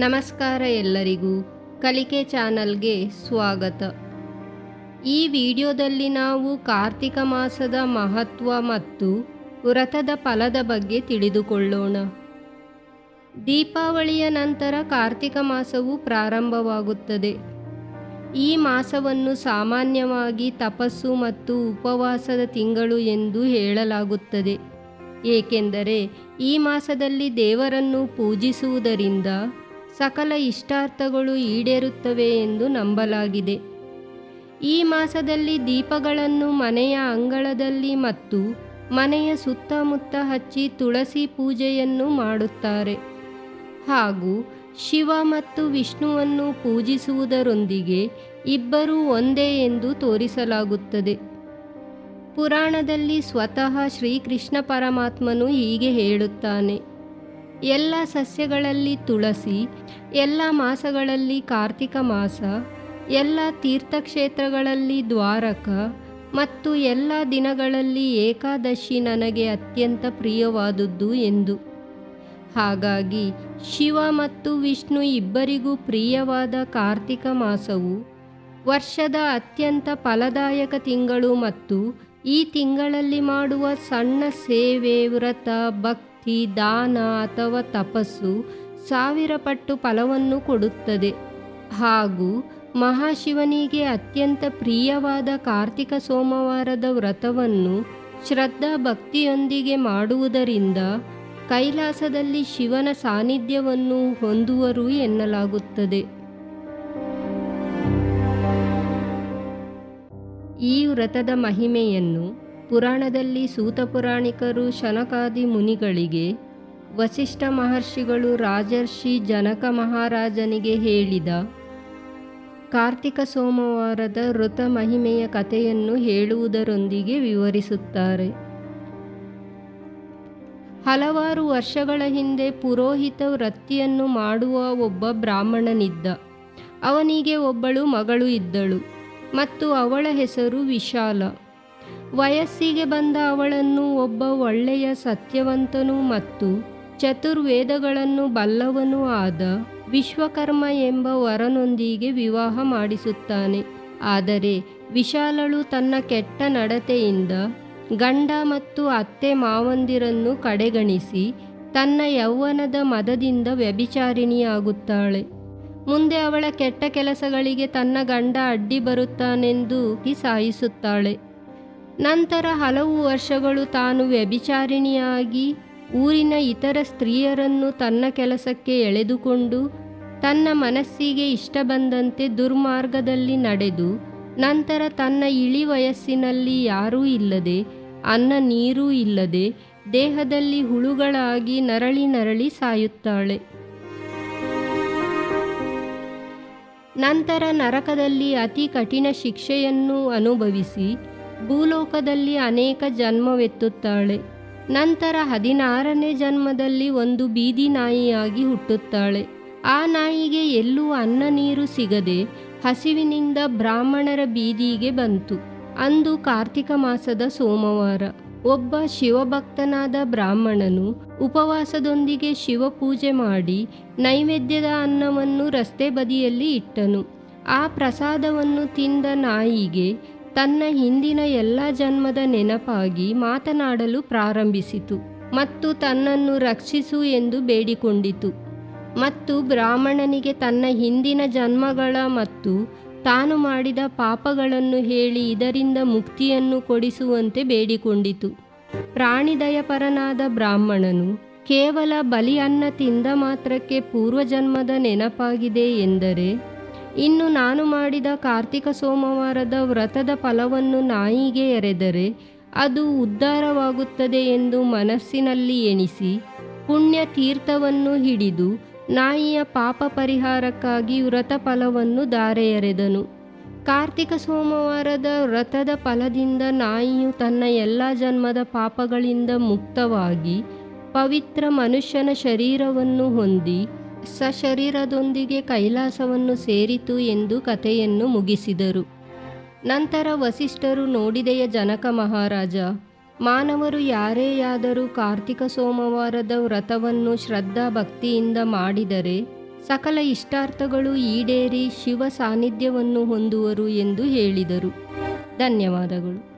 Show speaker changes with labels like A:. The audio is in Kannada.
A: ನಮಸ್ಕಾರ ಎಲ್ಲರಿಗೂ ಕಲಿಕೆ ಚಾನಲ್ಗೆ ಸ್ವಾಗತ. ಈ ವಿಡಿಯೋದಲ್ಲಿ ನಾವು ಕಾರ್ತಿಕ ಮಾಸದ ಮಹತ್ವ ಮತ್ತು ವ್ರತದ ಫಲದ ಬಗ್ಗೆ ತಿಳಿದುಕೊಳ್ಳೋಣ. ದೀಪಾವಳಿಯ ನಂತರ ಕಾರ್ತಿಕ ಮಾಸವು ಪ್ರಾರಂಭವಾಗುತ್ತದೆ. ಈ ಮಾಸವನ್ನು ಸಾಮಾನ್ಯವಾಗಿ ತಪಸ್ಸು ಮತ್ತು ಉಪವಾಸದ ತಿಂಗಳು ಎಂದು ಹೇಳಲಾಗುತ್ತದೆ. ಏಕೆಂದರೆ ಈ ಮಾಸದಲ್ಲಿ ದೇವರನ್ನು ಪೂಜಿಸುವುದರಿಂದ ಸಕಲ ಇಷ್ಟಾರ್ಥಗಳು ಈಡೇರುತ್ತವೆ ಎಂದು ನಂಬಲಾಗಿದೆ. ಈ ಮಾಸದಲ್ಲಿ ದೀಪಗಳನ್ನು ಮನೆಯ ಅಂಗಳದಲ್ಲಿ ಮತ್ತು ಮನೆಯ ಸುತ್ತಮುತ್ತ ಹಚ್ಚಿ ತುಳಸಿ ಪೂಜೆಯನ್ನು ಮಾಡುತ್ತಾರೆ. ಹಾಗೂ ಶಿವ ಮತ್ತು ವಿಷ್ಣುವನ್ನು ಪೂಜಿಸುವುದರೊಂದಿಗೆ ಇಬ್ಬರೂ ಒಂದೇ ಎಂದು ತೋರಿಸಲಾಗುತ್ತದೆ. ಪುರಾಣದಲ್ಲಿ ಸ್ವತಃ ಶ್ರೀಕೃಷ್ಣ ಪರಮಾತ್ಮನು ಹೀಗೆ ಹೇಳುತ್ತಾನೆ. ಎಲ್ಲ ಸಸ್ಯಗಳಲ್ಲಿ ತುಳಸಿ, ಎಲ್ಲ ಮಾಸಗಳಲ್ಲಿ ಕಾರ್ತಿಕ ಮಾಸ, ಎಲ್ಲ ತೀರ್ಥಕ್ಷೇತ್ರಗಳಲ್ಲಿ ದ್ವಾರಕ ಮತ್ತು ಎಲ್ಲ ದಿನಗಳಲ್ಲಿ ಏಕಾದಶಿ ನನಗೆ ಅತ್ಯಂತ ಪ್ರಿಯವಾದುದು ಎಂದು. ಹಾಗಾಗಿ ಶಿವ ಮತ್ತು ವಿಷ್ಣು ಇಬ್ಬರಿಗೂ ಪ್ರಿಯವಾದ ಕಾರ್ತಿಕ ಮಾಸವು ವರ್ಷದ ಅತ್ಯಂತ ಫಲದಾಯಕ ತಿಂಗಳು ಮತ್ತು ಈ ತಿಂಗಳಲ್ಲಿ ಮಾಡುವ ಸಣ್ಣ ಸೇವೆ ವ್ರತ, ಭಕ್ತಿ ದಾನ ಅಥವಾ ತಪಸ್ಸು ಸಾವಿರ ಪಟ್ಟು ಫಲವನ್ನು ಕೊಡುತ್ತದೆ. ಹಾಗೂ ಮಹಾಶಿವನಿಗೆ ಅತ್ಯಂತ ಪ್ರಿಯವಾದ ಕಾರ್ತಿಕ ಸೋಮವಾರದ ವ್ರತವನ್ನು ಶ್ರದ್ಧಾ ಭಕ್ತಿಯೊಂದಿಗೆ ಮಾಡುವುದರಿಂದ ಕೈಲಾಸದಲ್ಲಿ ಶಿವನ ಸಾನ್ನಿಧ್ಯವನ್ನು ಹೊಂದುವರು ಎನ್ನಲಾಗುತ್ತದೆ. ಈ ವ್ರತದ ಮಹಿಮೆಯನ್ನು ಪುರಾಣದಲ್ಲಿ ಸೂತ ಪುರಾಣಿಕರು ಶನಕಾದಿ ಮುನಿಗಳಿಗೆ ವಸಿಷ್ಠ ಮಹರ್ಷಿಗಳು ರಾಜರ್ಷಿ ಜನಕ ಮಹಾರಾಜನಿಗೆ ಹೇಳಿದ ಕಾರ್ತಿಕ ಸೋಮವಾರದ ಋತ ಮಹಿಮೆಯ ಕಥೆಯನ್ನು ಹೇಳುವುದರೊಂದಿಗೆ ವಿವರಿಸುತ್ತಾರೆ. ಹಲವಾರು ವರ್ಷಗಳ ಹಿಂದೆ ಪುರೋಹಿತ ವೃತ್ತಿಯನ್ನು ಮಾಡುವ ಒಬ್ಬ ಬ್ರಾಹ್ಮಣನಿದ್ದ. ಅವನಿಗೆ ಒಬ್ಬಳು ಮಗಳು ಇದ್ದಳು ಮತ್ತು ಅವಳ ಹೆಸರು ವಿಶಾಲ. ವಯಸ್ಸಿಗೆ ಬಂದ ಅವಳನ್ನು ಒಬ್ಬ ಒಳ್ಳೆಯ ಸತ್ಯವಂತನು ಮತ್ತು ಚತುರ್ವೇದಗಳನ್ನು ಬಲ್ಲವನೂ ಆದ ವಿಶ್ವಕರ್ಮ ಎಂಬ ವರನೊಂದಿಗೆ ವಿವಾಹ ಮಾಡಿಸುತ್ತಾನೆ. ಆದರೆ ವಿಶಾಲಳು ತನ್ನ ಕೆಟ್ಟ ನಡತೆಯಿಂದ ಗಂಡ ಮತ್ತು ಅತ್ತೆ ಮಾವಂದಿರನ್ನು ಕಡೆಗಣಿಸಿ ತನ್ನ ಯೌವನದ ಮದದಿಂದ ವ್ಯಭಿಚಾರಿಣಿಯಾಗುತ್ತಾಳೆ. ಮುಂದೆ ಅವಳ ಕೆಟ್ಟ ಕೆಲಸಗಳಿಗೆ ತನ್ನ ಗಂಡ ಅಡ್ಡಿ ಬರುತ್ತಾನೆಂದು ಸಾಯಿಸುತ್ತಾಳೆ. ನಂತರ ಹಲವು ವರ್ಷಗಳು ತಾನು ವ್ಯಭಿಚಾರಿಣಿಯಾಗಿ ಊರಿನ ಇತರ ಸ್ತ್ರೀಯರನ್ನು ತನ್ನ ಕೆಲಸಕ್ಕೆ ಎಳೆದುಕೊಂಡು ತನ್ನ ಮನಸ್ಸಿಗೆ ಇಷ್ಟ ಬಂದಂತೆ ದುರ್ಮಾರ್ಗದಲ್ಲಿ ನಡೆದು ನಂತರ ತನ್ನ ಇಳಿ ವಯಸ್ಸಿನಲ್ಲಿ ಯಾರೂ ಇಲ್ಲದೆ, ಅನ್ನ ನೀರೂ ಇಲ್ಲದೆ ದೇಹದಲ್ಲಿ ಹುಳುಗಳಾಗಿ ನರಳಿ ನರಳಿ ಸಾಯುತ್ತಾಳೆ. ನಂತರ ನರಕದಲ್ಲಿ ಅತಿ ಕಠಿಣ ಶಿಕ್ಷೆಯನ್ನು ಅನುಭವಿಸಿ ಭೂಲೋಕದಲ್ಲಿ ಅನೇಕ ಜನ್ಮವೆತ್ತುತ್ತಾಳೆ. ನಂತರ ಹದಿನಾರನೇ ಜನ್ಮದಲ್ಲಿ ಒಂದು ಬೀದಿ ನಾಯಿಯಾಗಿ ಹುಟ್ಟುತ್ತಾಳೆ. ಆ ನಾಯಿಗೆ ಎಲ್ಲೂ ಅನ್ನ ನೀರು ಸಿಗದೆ ಹಸಿವಿನಿಂದ ಬ್ರಾಹ್ಮಣರ ಬೀದಿಗೆ ಬಂತು. ಅಂದು ಕಾರ್ತಿಕ ಮಾಸದ ಸೋಮವಾರ ಒಬ್ಬ ಶಿವಭಕ್ತನಾದ ಬ್ರಾಹ್ಮಣನು ಉಪವಾಸದೊಂದಿಗೆ ಶಿವಪೂಜೆ ಮಾಡಿ ನೈವೇದ್ಯದ ಅನ್ನವನ್ನು ರಸ್ತೆ ಬದಿಯಲ್ಲಿ ಇಟ್ಟನು. ಆ ಪ್ರಸಾದವನ್ನು ತಿಂದ ನಾಯಿಗೆ ತನ್ನ ಹಿಂದಿನ ಎಲ್ಲ ಜನ್ಮದ ನೆನಪಾಗಿ ಮಾತನಾಡಲು ಪ್ರಾರಂಭಿಸಿತು ಮತ್ತು ತನ್ನನ್ನು ರಕ್ಷಿಸು ಎಂದು ಬೇಡಿಕೊಂಡಿತು. ಮತ್ತು ಬ್ರಾಹ್ಮಣನಿಗೆ ತನ್ನ ಹಿಂದಿನ ಜನ್ಮಗಳ ಮತ್ತು ತಾನು ಮಾಡಿದ ಪಾಪಗಳನ್ನು ಹೇಳಿ ಇದರಿಂದ ಮುಕ್ತಿಯನ್ನು ಕೊಡಿಸುವಂತೆ ಬೇಡಿಕೊಂಡಿತು. ಪ್ರಾಣಿದಯಪರನಾದ ಬ್ರಾಹ್ಮಣನು ಕೇವಲ ಬಲಿಯನ್ನ ತಿಂದ ಮಾತ್ರಕ್ಕೆ ಪೂರ್ವಜನ್ಮದ ನೆನಪಾಗಿದೆ ಎಂದರೆ ಇನ್ನು ನಾನು ಮಾಡಿದ ಕಾರ್ತಿಕ ಸೋಮವಾರದ ವ್ರತದ ಫಲವನ್ನು ನಾಯಿಗೆ ಎರೆದರೆ ಅದು ಉದ್ಧಾರವಾಗುತ್ತದೆ ಎಂದು ಮನಸ್ಸಿನಲ್ಲಿ ಎಣಿಸಿ ಪುಣ್ಯ ತೀರ್ಥವನ್ನು ಹಿಡಿದು ನಾಯಿಯ ಪಾಪ ಪರಿಹಾರಕ್ಕಾಗಿ ವ್ರತ ಫಲವನ್ನು ಧಾರೆ ಎರೆದನು. ಕಾರ್ತಿಕ ಸೋಮವಾರದ ವ್ರತದ ಫಲದಿಂದ ನಾಯಿಯು ತನ್ನ ಎಲ್ಲ ಜನ್ಮದ ಪಾಪಗಳಿಂದ ಮುಕ್ತವಾಗಿ ಪವಿತ್ರ ಮನುಷ್ಯನ ಶರೀರವನ್ನು ಹೊಂದಿ ಸಶರೀರದೊಂದಿಗೆ ಕೈಲಾಸವನ್ನು ಸೇರಿತು ಎಂದು ಕಥೆಯನ್ನು ಮುಗಿಸಿದರು. ನಂತರ ವಸಿಷ್ಠರು ನೋಡಿದೆಯ ಜನಕ ಮಹಾರಾಜ, ಮಾನವರು ಯಾರೇ ಆದರೂ ಕಾರ್ತಿಕ ಸೋಮವಾರದ ವ್ರತವನ್ನು ಶ್ರದ್ಧಾ ಭಕ್ತಿಯಿಂದ ಮಾಡಿದರೆ ಸಕಲ ಇಷ್ಟಾರ್ಥಗಳು ಈಡೇರಿ ಶಿವ ಸಾನ್ನಿಧ್ಯವನ್ನು ಹೊಂದುವರು ಎಂದು ಹೇಳಿದರು. ಧನ್ಯವಾದಗಳು.